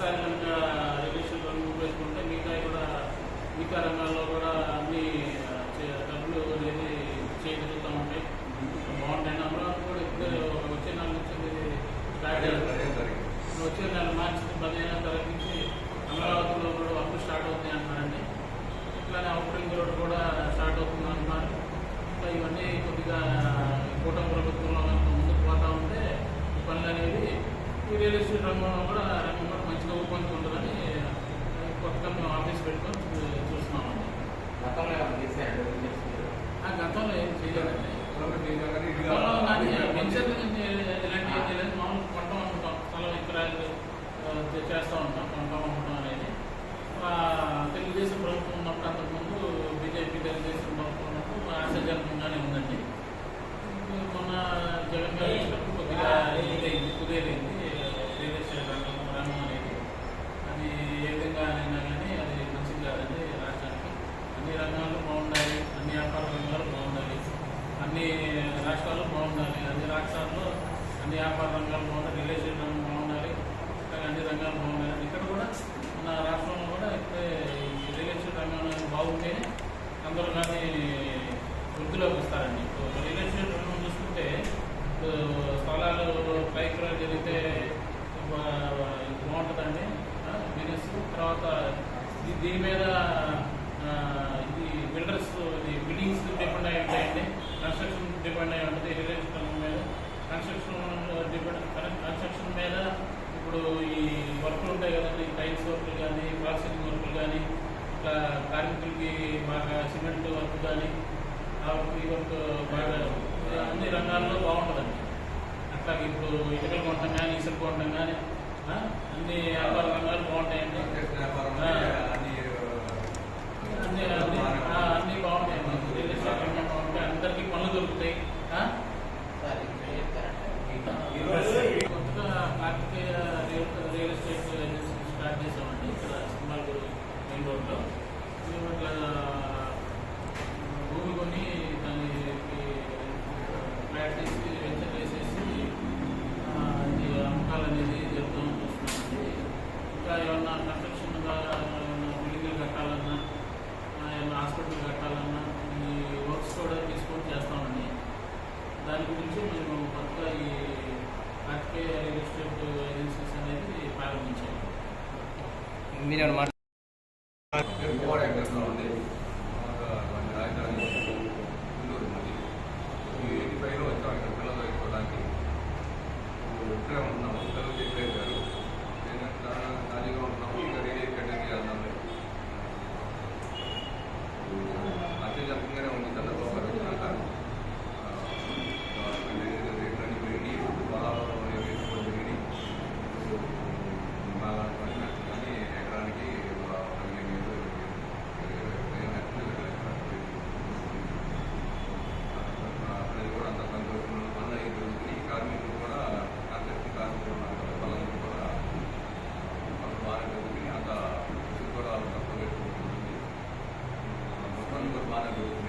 ఒకసారి కనుక రిలేషన్ రంగు వేసుకుంటే మిగతా కూడా మిగతా రంగాల్లో కూడా అన్ని డబ్బులు అనేది చేయగలుగుతూ ఉంటాయి. బాగుంటాయి. అమరావతి కూడా ఇప్పుడే వచ్చే నెల నుంచి స్టార్ట్ వచ్చే నెల మార్చి పదిహేను తారీఖు నుంచి అమరావతిలో కూడా వర్క్ స్టార్ట్ అవుతాయి అంటున్నారండి. ఇట్లానే అవుట్రింగ్ రోడ్ కూడా స్టార్ట్ అవుతుంది అంటున్నారు. ఇట్లా ఇవన్నీ కొద్దిగా కూటమి ప్రభుత్వంలో కనుక ముందుకు పోతా ఉంటే పనులు అనేవి ఈ రియల్ ఎస్టేట్ రంగంలో కూడా రంగం కూడా మంచిగా ఊపందుకుంటుందని కొత్తగా మేము ఆఫీస్ పెట్టుకొని చూస్తున్నామండి. గతంలో ఏమైనా చేశారు? ఆ గతంలో ఏం చేయలేదండి. పొలం కానీ వెంచర్లు కానీ ఇలాంటివి ఏం చేయలేదు మామూలు కొంటాం అమ్ముతాం స్థలం విక్రయాలు ఆ, చే- చేస్తూ ఉంటాం కొంటాం అమ్మటం అనేది ఆ, తెలుగుదేశం ప్రభుత్వం ఉన్నప్పుడు అంతకుముందు బీజేపీ తెలుగుదేశం ప్రభుత్వం ఉన్నప్పుడు ఆశాజనకంగానే ఉందండి ఇప్పుడు మొన్న జగన్ గారు వచ్చినప్పుడు కొద్దిగా ఇదైంది కుదేరైంది రియల్ ఎస్టేట్ రంగం రంగం అనేది అది ఏ విధంగా అయినా కానీ అది మంచిది కాదండి రాష్ట్రానికి అన్ని రంగాలు బాగుండాలి అన్ని వ్యాపార రంగాలు బాగుండాలి అన్ని రాష్ట్రాలు బాగుండాలి. అన్ని రాష్ట్రాల్లో అన్ని వ్యాపార రంగాలు బాగుండాలి రిలేషన్ రంగం బాగుండాలి ఇట్లాగే అన్ని రంగాలు బాగుండాలి. ఇక్కడ కూడా మన రాష్ట్రంలో కూడా ఇప్పుడే ఈ రియల్ రంగం బాగుంటేనే అందరూ కానీ వృద్ధిలోకి వస్తారండి. ఇప్పుడు రియల్ రంగం చూసుకుంటే ఇప్పుడు స్థలాలు క్రైక్రయం జరిగితే బాగుంటుందండి. బిజినెస్ తర్వాత దీని మీద ఉంటాయి కదండి. టైల్స్ వర్కులు కానీ ప్లాస్టింగ్ వర్కులు కానీ ఇట్లా కార్మికులకి బాగా సిమెంట్ వర్క్ కానీ ఆ వర్క్ ఈ వర్క్ బాగా అన్ని రంగాల్లో బాగుంటుందండి. అట్లాగే ఇప్పుడు ఇటుకలు కొనడం కానీ ఇసుక కొనడం కానీ అన్ని వ్యాపార రంగాలు బాగుంటాయండి అన్ని అన్ని ఆ, అన్ని బాగుంటాయండి రియల్ ఎస్టేట్ రంగం బాగుంటాయి అందరికీ పనులు దొరుకుతాయి ఆ? సార్ ఇంకా చెప్తారంటే కొత్తగా Karthikeya real real estate agency start చేసామండి ఇక్కడ సింహాల్గూరు మెయిన్ రోడ్లో మేము ఇట్లా భూమి కొని దానికి ఫ్లాట్ చేసి వెంచర్ వేసేసి ఆ, ఇది అమ్మకాలు అనేది జరుగుతూ చూస్తున్నామండి ఇంకా ఏమన్నా కన్స్ట్రక్షన్ బిల్డింగ్లు కట్టాలన్నా ఆ, ఏమన్నా హాస్పిటల్ కట్టాలన్నా ఈ వర్క్స్ కూడా తీసుకొని చేస్తామండి. దాని గురించి మేము కొత్తగా ఈ ఆర్కే రియల్ ఎస్టేట్ ఏజెన్సీస్ అనేది ప్రారంభించాము. మాట ఇక్కడే ఉంటున్నాము పిల్లలు చెప్పలేదు గారు ఏంటంటే ఖాళీగా ఉంటున్నాము ఇంకా రెడీ ಮಾನಗಳು